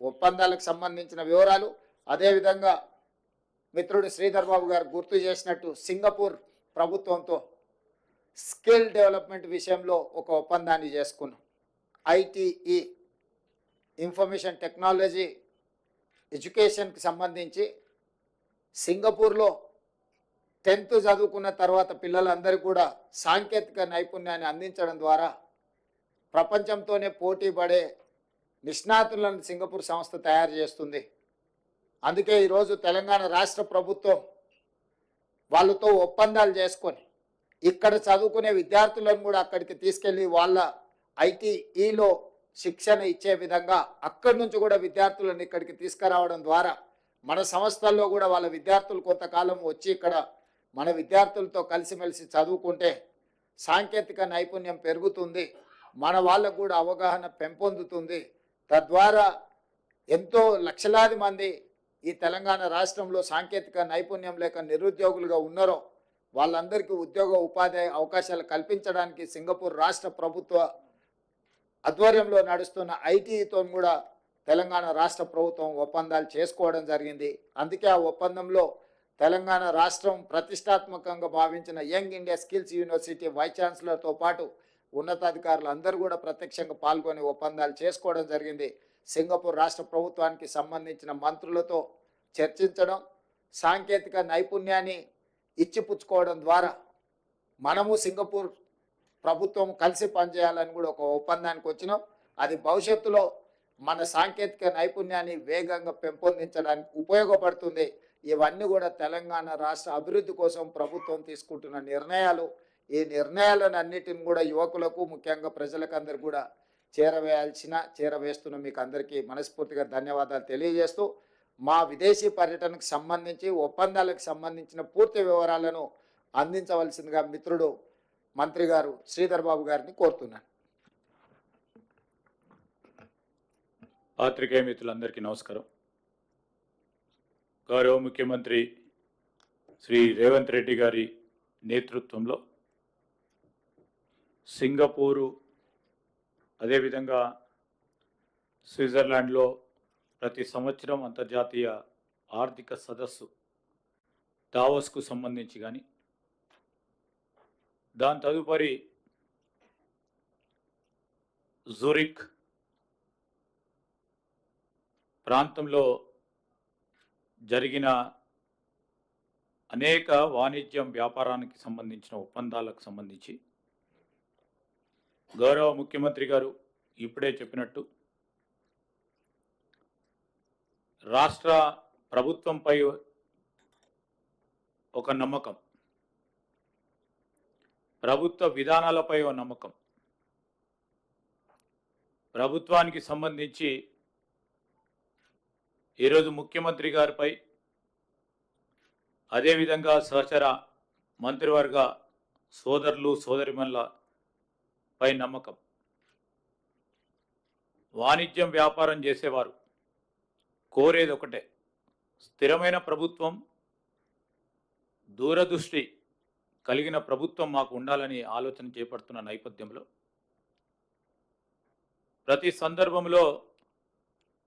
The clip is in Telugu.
ఒప్పందాలకు సంబంధించిన వివరాలు అదేవిధంగా మిత్రుడు శ్రీధర్ బాబు గారు గుర్తు చేసినట్టు సింగపూర్ ప్రభుత్వంతో స్కిల్ డెవలప్మెంట్ విషయంలో ఒక ఒప్పందాన్ని చేసుకున్నాం. ఐటీఈ ఇన్ఫర్మేషన్ టెక్నాలజీ ఎడ్యుకేషన్కి సంబంధించి సింగపూర్లో టెన్త్ చదువుకున్న తర్వాత పిల్లలందరికీ కూడా సాంకేతిక నైపుణ్యాన్ని అందించడం ద్వారా ప్రపంచంతోనే పోటీ పడే నిష్ణాతులను సింగపూర్ సంస్థ తయారు చేస్తుంది. అందుకే ఈరోజు తెలంగాణ రాష్ట్ర ప్రభుత్వం వాళ్ళతో ఒప్పందాలు చేసుకొని ఇక్కడ చదువుకునే విద్యార్థులను కూడా అక్కడికి తీసుకెళ్ళి వాళ్ళ ఐటీఈలో శిక్షణ ఇచ్చే విధంగా అక్కడి నుంచి కూడా విద్యార్థులను ఇక్కడికి తీసుకురావడం ద్వారా మన సంస్థల్లో కూడా వాళ్ళ విద్యార్థులు కొంతకాలం వచ్చి ఇక్కడ మన విద్యార్థులతో కలిసిమెలిసి చదువుకుంటే సాంకేతిక నైపుణ్యం పెరుగుతుంది మన వాళ్ళకు కూడా అవగాహన పెంపొందుతుంది తద్వారా ఎంతో లక్షలాది మంది ఈ తెలంగాణ రాష్ట్రంలో సాంకేతిక నైపుణ్యం లేక నిరుద్యోగులుగా ఉన్నారో వాళ్ళందరికీ ఉద్యోగ ఉపాధి అవకాశాలు కల్పించడానికి సింగపూర్ రాష్ట్ర ప్రభుత్వ ఆధ్వర్యంలో నడుస్తున్న ఐటీతో కూడా తెలంగాణ రాష్ట్ర ప్రభుత్వం ఒప్పందాలు చేసుకోవడం జరిగింది. అందుకే ఆ ఒప్పందంలో తెలంగాణ రాష్ట్రం ప్రతిష్టాత్మకంగా భావించిన young India skills university vice ఛాన్సలర్తో పాటు ఉన్నతాధికారులు అందరూ కూడా ప్రత్యక్షంగా పాల్గొని ఒప్పందాలు చేసుకోవడం జరిగింది. సింగపూర్ రాష్ట్ర ప్రభుత్వానికి సంబంధించిన మంత్రులతో చర్చించడం సాంకేతిక నైపుణ్యాన్ని ఇచ్చిపుచ్చుకోవడం ద్వారా మనము సింగపూర్ ప్రభుత్వం కలిసి పనిచేయాలని కూడా ఒక ఒప్పందానికి వచ్చినాం. అది భవిష్యత్తులో మన సాంకేతిక నైపుణ్యాన్ని వేగంగా పెంపొందించడానికి ఉపయోగపడుతుంది. ఇవన్నీ కూడా తెలంగాణ రాష్ట్ర అభివృద్ధి కోసం ప్రభుత్వం తీసుకుంటున్న నిర్ణయాలు. ఈ నిర్ణయాలను అన్నిటిని కూడా యువకులకు ముఖ్యంగా ప్రజలకు అందరు కూడా చేరవేయాల్సిన చేరవేస్తున్న మీకు అందరికీ మనస్ఫూర్తిగా ధన్యవాదాలు తెలియజేస్తూ మా విదేశీ పర్యటనకు సంబంధించి ఒప్పందాలకు సంబంధించిన పూర్తి వివరాలను అందించవలసిందిగా మిత్రుడు మంత్రి గారు శ్రీధర్ బాబు గారిని కోరుతున్నాను. పాత్రికేయ మిత్రులందరికీ నమస్కారం. గౌరవ ముఖ్యమంత్రి శ్రీ రేవంత్ రెడ్డి గారి నేతృత్వంలో సింగపూరు అదేవిధంగా స్విట్జర్లాండ్లో ప్రతి సంవత్సరం అంతర్జాతీయ ఆర్థిక సదస్సు దావోస్కు సంబంధించి కానీ దాని తదుపరి జూరిక్ ప్రాంతంలో జరిగిన అనేక వాణిజ్యం వ్యాపారానికి సంబంధించిన ఒప్పందాలకు సంబంధించి గౌరవ ముఖ్యమంత్రి గారు ఇప్పుడే చెప్పినట్టు రాష్ట్ర ప్రభుత్వంపై ఒక నమ్మకం. ప్రభుత్వ విధానాలపై ఒక నమ్మకం. ప్రభుత్వానికి సంబంధించి ఈరోజు ముఖ్యమంత్రి గారిపై అదేవిధంగా సహచర మంత్రివర్గ సోదరులు సోదరిమల్ల పై నమ్మకం. వాణిజ్యం వ్యాపారం చేసేవారు. కోరేది ఒకటే. స్థిరమైన ప్రభుత్వం దూరదృష్టి కలిగిన ప్రభుత్వం మాకు ఉండాలని ఆలోచన చేపడుతున్న నేపథ్యంలో ప్రతి సందర్భంలో